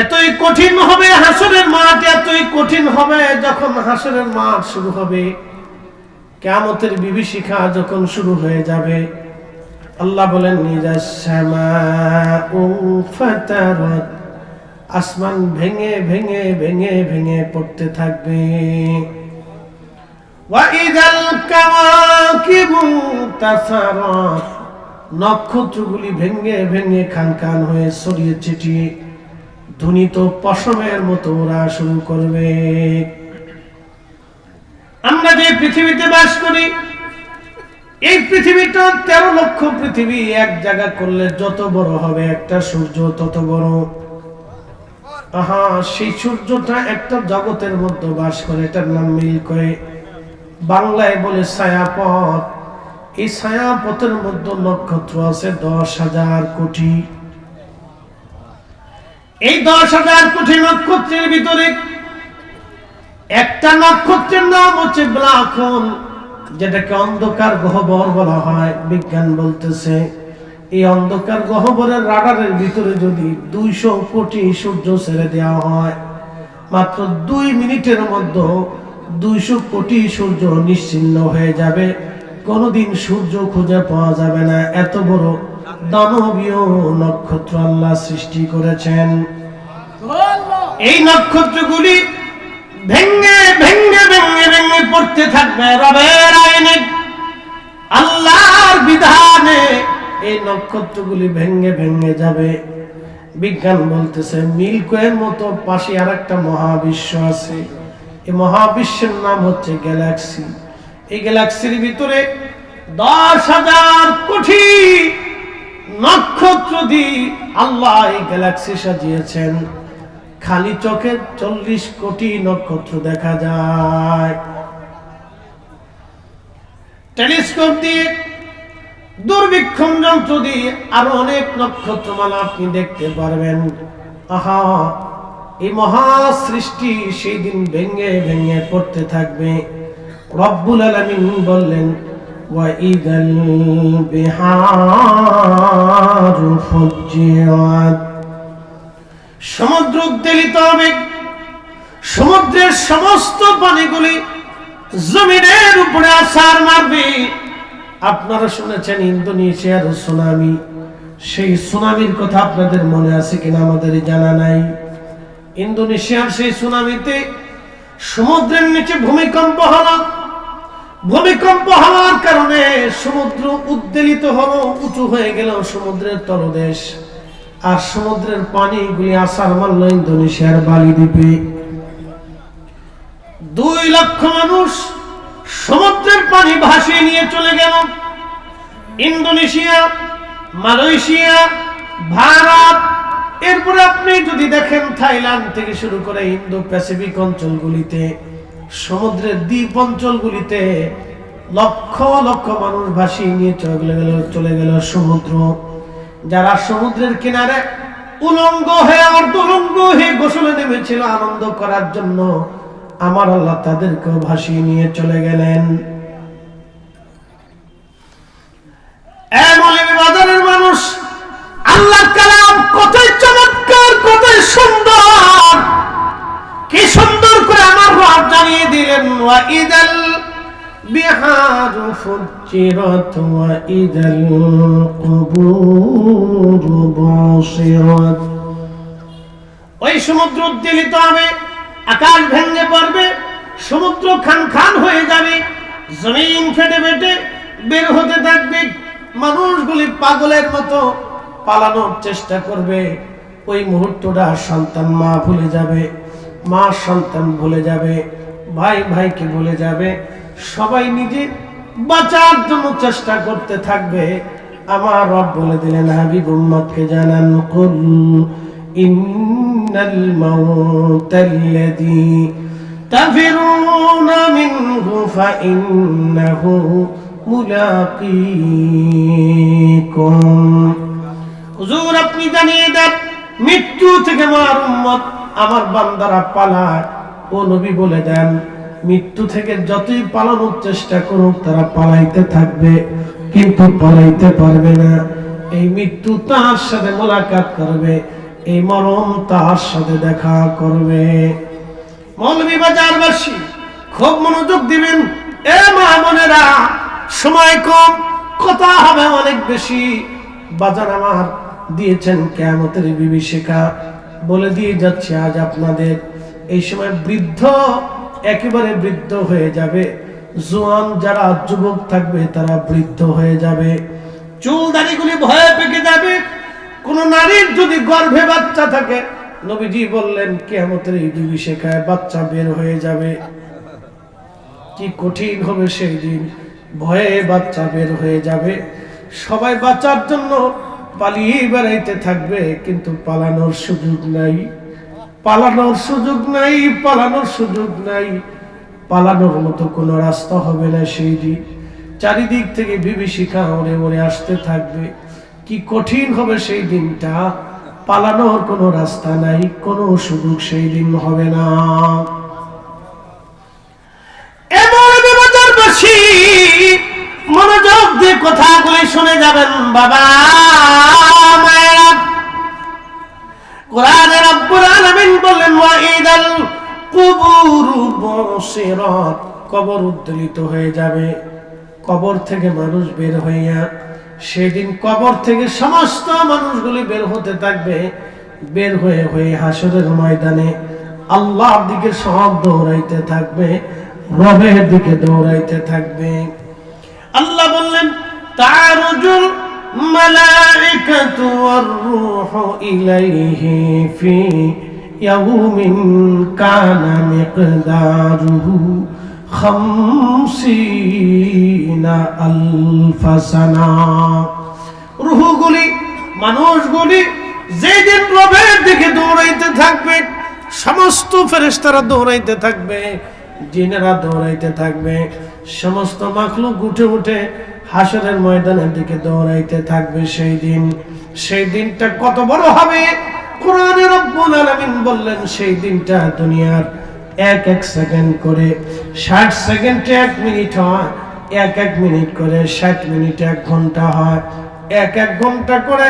এতই কঠিন হবে হাসরের মাঠ, এতই কঠিন হবে যখন হাসরের মাঠ শুরু হবে। কেমতের বিভীষিকা যখন শুরু হয়ে যাবে, আল্লাহ বলেন আসমান ভেঙে ভেঙে ভেঙে ভেঙে পড়তে থাকবে। নক্ষত্রগুলি ভেঙে ভেঙে খান খান হয়ে ছড়িয়ে ছিটিয়ে ধ্বনিত পশমের মতো ওরা শুরু করবে। আমরা যে পৃথিবীতে বাস করি, এই পৃথিবীটা তেরো লক্ষ পৃথিবী এক জায়গা করলে যত বড় হবে একটা সূর্য, তত বড়। আহা, সেই সূর্যটা একটা জগতের মধ্যে বাস করে, এটার নাম মিল করে বাংলায় বলে ছায়াপথ। এই ছায়াপথের মধ্যে নক্ষত্র আছে দশ হাজার কোটি। এই দশ হাজার কোটি নক্ষত্রের ভিতরে একটা নক্ষত্রের নাম হচ্ছে ব্ল্যাক হোল যেটাকে অন্ধকার গহ্বর বলা হয়। বিজ্ঞান বলতেছে, এই অন্ধকার গহ্বরের রাডারের ভিতরে যদি দুইশো কোটি সূর্য ছেড়ে দেওয়া হয়, মাত্র দুই মিনিটের মধ্যে দুইশো কোটি সূর্য নিশ্চিন্ন হয়ে যাবে। কোনোদিন সূর্য খুঁজে পাওয়া যাবে না। এত বড় দানবীয় নক্ষত্র আল্লাহ সৃষ্টি করেছেন। এই নক্ষত্রগুলি ভেঙ্গে ভেঙ্গে ভেঙ্গে ভেঙ্গে পড়তে থাকবে রবের আইনে। আল্লাহর বিধানে এই নক্ষত্রগুলি ভেঙ্গে ভেঙ্গে যাবে। বিজ্ঞান বলতেছে মিল্কওয়ের মতো পাশে আর একটা মহাবিশ্ব আছে। এই মহাবিশ্বের নাম হচ্ছে গ্যালাক্সি। এই গ্যালাক্সির ভিতরে দশ হাজার কোটি নক্ষত্র দিয়ে আল্লাহ এই গ্যালাক্সি সাজিয়েছেন। খালি চোখে চল্লিশ কোটি নক্ষত্র দেখা যায়। টেলিস্কোপ দিয়ে দূরবীক্ষণ যন্ত্র দিয়ে আরও অনেক নক্ষত্রমালা আপনি দেখতে পারবেন। আহা, এই মহা সৃষ্টি সেই দিন ভেঙে ভেঙে পড়তে থাকবে। রব্বুল আলামিন বললেন وَإِذَا الْبِحَارُ فُجِّرَتْ সমুদ্র উদ্বেলিত হবে সমুদ্রের সমস্ত পানিগুলি জমিনের উপরে আসার মারবে আপনারা শুনেছেন ইন্দোনেশিয়ার সুনামি সেই সুনামির কথা আপনাদের মনে আছে কিনা আমাদের জানা নাই ইন্দোনেশিয়ার সেই সুনামিতে সমুদ্রের নিচে ভূমিকম্প হলো ভূমিকম্প হওয়ার কারণে সমুদ্র উদ্বেলিত হলো, উঁচু হয়ে গেল সমুদ্রের তলদেশ। আর সমুদ্রের পানিগুলি আসার মারল ইন্দোনেশিয়ার বালি দ্বীপে দুই লক্ষ মানুষ সমুদ্রের পানি ভাসিয়ে নিয়ে চলে গেল। ইন্দোনেশিয়া, মালয়েশিয়া, ভারত, এরপরে আপনি যদি দেখেন থাইল্যান্ড থেকে শুরু করে ইন্দো প্যাসিফিক অঞ্চলগুলিতে সমুদ্রের দ্বীপ অঞ্চলগুলিতে লক্ষ লক্ষ মানুষ ভাসিয়ে নিয়ে চলে গেল চলে গেল সমুদ্র। যারা সমুদ্রের কিনারে উলঙ্গ হয়ে অর্ধলঙ্গ হয়ে গোসলে নেমেছিল আনন্দ করার জন্য, আমার আল্লাহ তাদেরকেও ভাসিয়ে নিয়ে চলে গেলেন। বাজারের রব দিলেন, ওয়াইদাল বিহার ওয়াইদাল কুবুর ওই সমুদ্র উদ্বেলিত হবে, আকাশ ভেঙে পড়বে, সমুদ্র খান খান হয়ে যাবে, জমিন ফেটে ফেটে বের হতে থাকবে, মানুষগুলি পাগলের মতো পালানোর চেষ্টা করবে। ওই মুহূর্তটা সন্তান মা ভুলে যাবে, মা সন্তান ভুলে যাবে। ভাই ভাইকে বলে যাবে? সবাই নিজে বাঁচার জন্য চেষ্টা করতে থাকবে। আমার রব বলে দিলেন, হাবিব উম্মতকে জানান আপনি জানিয়ে মৃত্যু থেকে আমার বান্দারা পালায়। ও নবী বলে দেন, মৃত্যু থেকে যতই পালানোর চেষ্টা করুক, তারা পালাইতে থাকবে, কিন্তু পালাইতে পারবে না। এই মৃত্যু তাহার সাথে মোলাকাত করবে, এই মরণ তাহার সাথে দেখা করবে। মৌলভী বাজারবাসী, খুব মনোযোগ দিবেন। এ মা সময় কম, কথা হবে অনেক বেশি। বাজার আমার দিয়েছেন কেমতের বিভীষিকা। বলে দিয়ে যাচ্ছে আজ আপনাদের। এই সময় বৃদ্ধ একেবারে বৃদ্ধ হয়ে যাবে। জোয়ান যারা যুবক থাকবে, তারা বৃদ্ধ হয়ে যাবে। চুল দাড়িগুলি ভয়ে পেকে যাবে। কোন নারীর যদি গর্ভে বাচ্চা থাকে, নবীজি বললেন কেমতের এই বিভীষিকায় বাচ্চা বের হয়ে যাবে। কি কঠিন হবে সেই দিন। ভয়ে বাচ্চা বের হয়ে যাবে। সবাই বাঁচার জন্য পালিয়ে বেড়াইতে থাকবে, কিন্তু পালানোর সুযোগ নাই। পালানোর সুযোগ নাই, পালানোর সুযোগ নাই। পালানোর মতো কোনো রাস্তা হবে না সেই দিন চারিদিক থেকে বিভীষিকা ওরে ওরে আসতে থাকবে। কি কঠিন হবে সেই দিনটা। পালানোর কোনো রাস্তা নাই, কোনো সুযোগ সেই দিন হবে না। মনোযোগ দিয়ে কথাগুলি শুনে যাবেন, বাবা। বসিরাত কবর উদ্দোলিত হয়ে যাবে। কবর থেকে মানুষ বের হইয়া, সেদিন কবর থেকে সমস্ত মানুষগুলি বের হতে থাকবে। বের হয়ে হয়ে হাসরের ময়দানে আল্লাহর দিকে সব দৌড়াইতে থাকবে, রবের দিকে দৌড়াইতে থাকবে। আল্লাহ বললেন, তারুজুল মালাইকাতু ওয়ার রূহু ইলাইহি ফি ইয়াউমিন কানা মিকদারুহু খামসিনা আলফা সানা রুহগুলি, মানুষগুলি যেদিন রবের দিকে দৌড়াইতে থাকবে, সমস্ত ফেরেশতারা দৌড়াইতে থাকবে, জিনেরা দৌড়াইতে থাকবে, সমস্ত মাখলুক উঠে উঠে হাসরের ময়দানের দিকে দৌড়াইতে থাকবে সেই দিন। সেই দিনটা কত বড় হবে? কোরআনে রব্বুল আলামিন বললেন, সেই দিনটা দুনিয়ার এক এক সেকেন্ড করে ষাট সেকেন্ডে এক মিনিট হয়, এক এক মিনিট করে ষাট মিনিটে, এক ঘণ্টা হয়, এক এক ঘণ্টা করে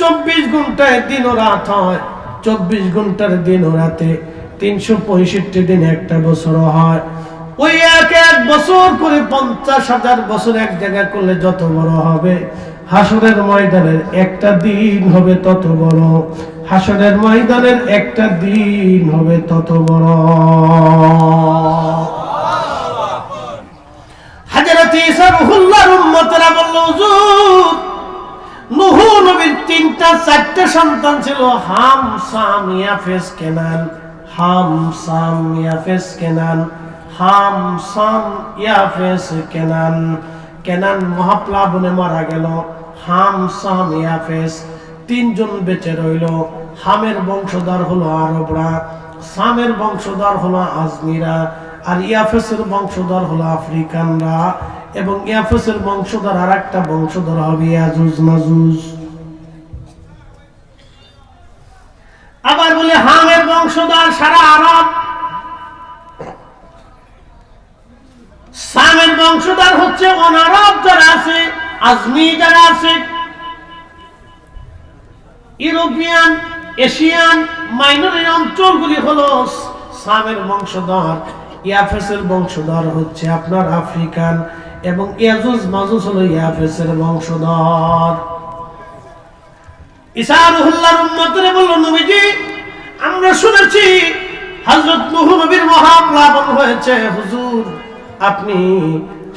চব্বিশ ঘন্টায় দিন ও রাত হয়, চব্বিশ ঘণ্টার দিন ও রাতে তিনশো পঁয়ষট্টি দিন একটা বছর হয়। ওই এক এক বছর করে পঞ্চাশ হাজার বছর এক জায়গা করলে যত বড় হবে হাসরের ময়দানের একটা দিন হবে তত বড়। হাসরের ময়দানের একটা দিন হবে তত বড়। সন্তান ছিল। হাম সাম কেনান হাম সাম ইয়াফেস কেনান হাম সাম কেনান। কেনান মহাপ্লাবনে মারা গেল। হাম সাম ইয়াফেস তিনজন বেঁচে রইল। হামের বংশধর হলো আরবরা। সামের বংশধর হলো আজমিরা। আর ইয়াফেসের বংশধর হলো আফ্রিকানরা। এবং ইয়াফেসের বংশধর আর একটা বংশধর হবে ইয়াজুজ মাজুজ। আবার বলে, হামের বংশধর সারা আরব সামের বংশধর হচ্ছে অনারব যারা আছে, আজমি যারা আছে, ইউরোপিয়ান, এশিয়ান, মাইনরের অঞ্চলগুলি হলো সামের বংশধর, ইয়াফেসের বংশধর হচ্ছে আপনার আফ্রিকান, এবং ইয়াজুজ মাজুজ হলো ইয়াফেসের বংশধর। ইসারুল্লাহর উম্মতরে বলল, নবীজি, আমরা শুনেছি হযরত নূহ নবীর মহাপ্লাবন হয়েছে। হুজুর, আপনি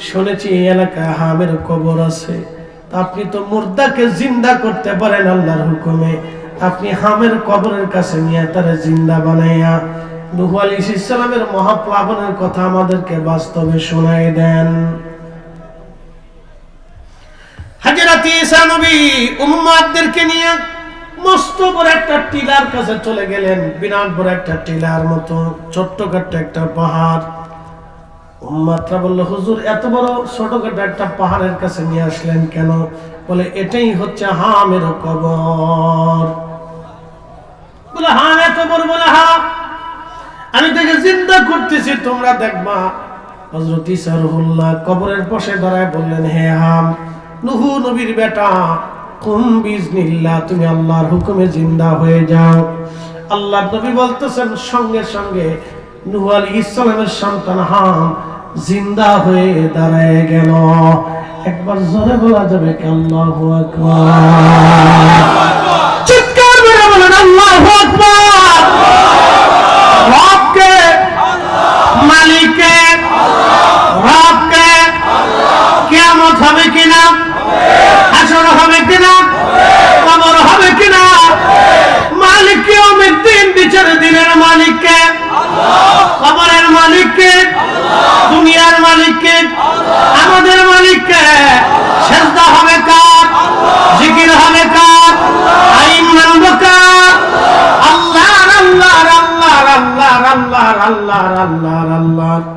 শুনেছি এই এলাকায় হামের কবর আছে। আপনি তো মুর্দাকে জিন্দা করতে পারেন আল্লাহর হুকুমে। আপনি হামের কবরের কাছে নিয়ে তারা জিন্দা বানাইয়া নূহ আলাইহিস সালামের মহাপ্লাবনের কথা আমাদেরকে বাস্তবে শোনায় দেন। হাজরাত ঈসা নবী নিয়ে মস্ত বড় একটা টিলার কাছে চলে গেলেন। বিরাট বড় একটা টিলার মতো ছোট্টখাট্ট একটা পাহাড়। উম্মাদরা বলল, হুজুর, এত বড় ছোটখাটো একটা পাহাড়ের কাছে নিয়ে আসলেন কেন? বলে, এটাই হচ্ছে হামের কবর। বলে হাম এত বড় বলে, হা, আমি তাকে চিন্তা করতেছি, তোমরা দেখবা। হজরত ইসারুল্লাহ কবরের পাশে দাঁড়ায় বললেন, হে হাম, নুহু নবীর বেটা, কুম বিজনিল্লাহ, তুমি আল্লাহর হুকুমে জিন্দা হয়ে যাও। আল্লাহ নবী বলতেছেন, সঙ্গে সঙ্গে নূহ আলী ইসলামের সন্তান হাম জিন্দা হয়ে দাঁড়ায় গেল। একবার জোরে বলা যাবে কি আল্লাহু চিৎকার কিয়ামত হবে কিনা? হবে কিনা? হবে কিনা? দিনের মালিককে। মালিককে দুনিয়ার মালিককে, আমাদের মালিককে সেজদা হবে কার? জিকির হবে কার? আইন মানব কার? আল্লাহ আল্লাহ আল্লাহ আল্লাহ আল্লাহ আল্লাহ আল্লাহ আল্লাহ